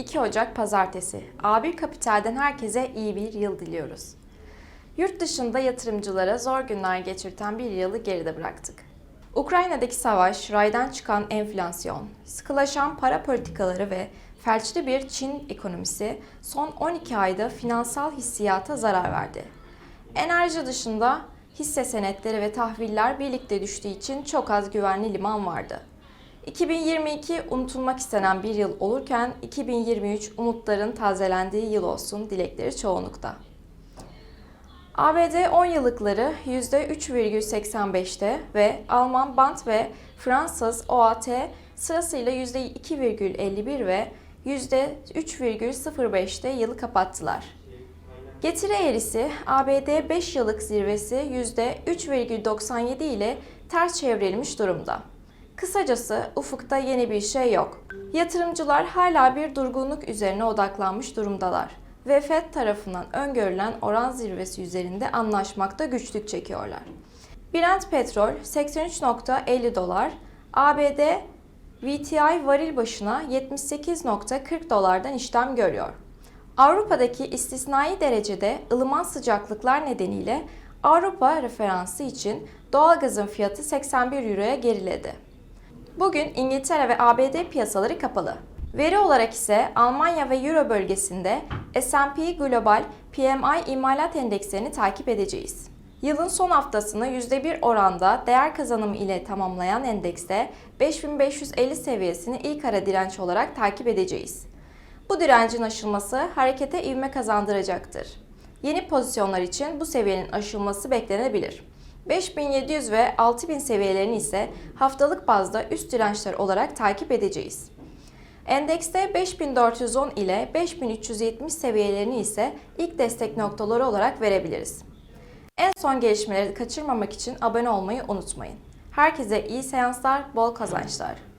2 Ocak Pazartesi. A1 Kapital'den herkese iyi bir yıl diliyoruz. Yurt dışında yatırımcılara zor günler geçirten bir yılı geride bıraktık. Ukrayna'daki savaş, raydan çıkan enflasyon, sıkılaşan para politikaları ve felçli bir Çin ekonomisi son 12 ayda finansal hissiyata zarar verdi. Enerji dışında hisse senetleri ve tahviller birlikte düştüğü için çok az güvenli liman vardı. 2022 unutulmak istenen bir yıl olurken 2023 umutların tazelendiği yıl olsun dilekleri çoğunlukta. ABD 10 yıllıkları %3,85'te ve Alman Band ve Fransız OAT sırasıyla %2,51 ve %3,05'te yılı kapattılar. Getiri eğrisi ABD 5 yıllık zirvesi %3,97 ile ters çevrilmiş durumda. Kısacası ufukta yeni bir şey yok. Yatırımcılar hala bir durgunluk üzerine odaklanmış durumdalar ve Fed tarafından öngörülen oran zirvesi üzerinde anlaşmakta güçlük çekiyorlar. Brent petrol 83.50 dolar, ABD VTI varil başına 78.40 dolardan işlem görüyor. Avrupa'daki istisnai derecede ılıman sıcaklıklar nedeniyle Avrupa referansı için doğalgazın fiyatı 81 euroya geriledi. Bugün İngiltere ve ABD piyasaları kapalı. Veri olarak ise Almanya ve Euro bölgesinde S&P Global PMI imalat endekslerini takip edeceğiz. Yılın son haftasını %1 oranda değer kazanımı ile tamamlayan endekste 5550 seviyesini ilk ara direnç olarak takip edeceğiz. Bu direncin aşılması harekete ivme kazandıracaktır. Yeni pozisyonlar için bu seviyenin aşılması beklenebilir. 5700 ve 6000 seviyelerini ise haftalık bazda üst dirençler olarak takip edeceğiz. Endekste 5410 ile 5370 seviyelerini ise ilk destek noktaları olarak verebiliriz. En son gelişmeleri kaçırmamak için abone olmayı unutmayın. Herkese iyi seanslar, bol kazançlar.